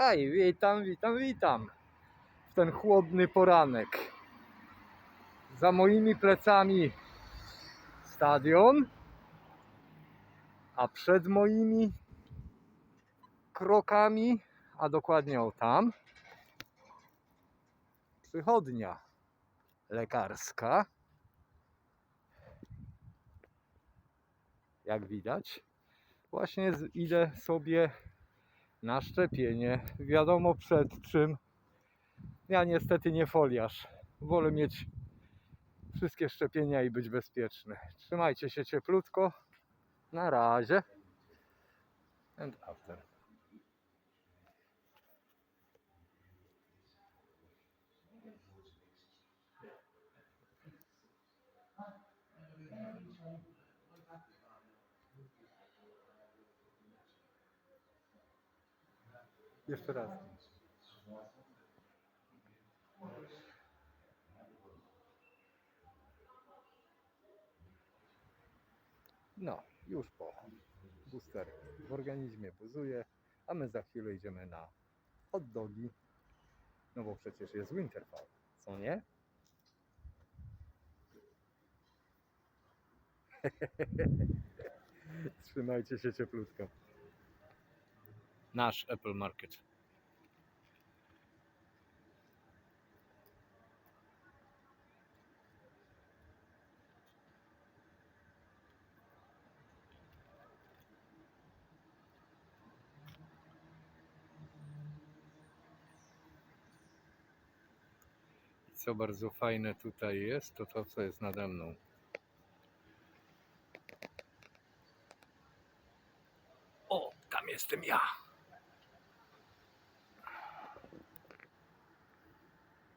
Aj, witam, witam, witam. W ten chłodny poranek. Za moimi plecami stadion, a przed moimi krokami, a dokładnie o tam, przychodnia lekarska. Jak widać, właśnie idę sobie na szczepienie. Wiadomo przed czym. Ja niestety nie foliarz. Wolę mieć wszystkie szczepienia i być bezpieczny. Trzymajcie się cieplutko. Na razie. And after. Jeszcze raz. No, już po. Booster w organizmie buzuje, a my za chwilę idziemy na hot dogi. No bo przecież jest Winterfell, co nie? Trzymajcie się cieplutko. Nasz Apple Market. Co bardzo fajne tutaj jest, to to, co jest nade mną. O, tam jestem ja.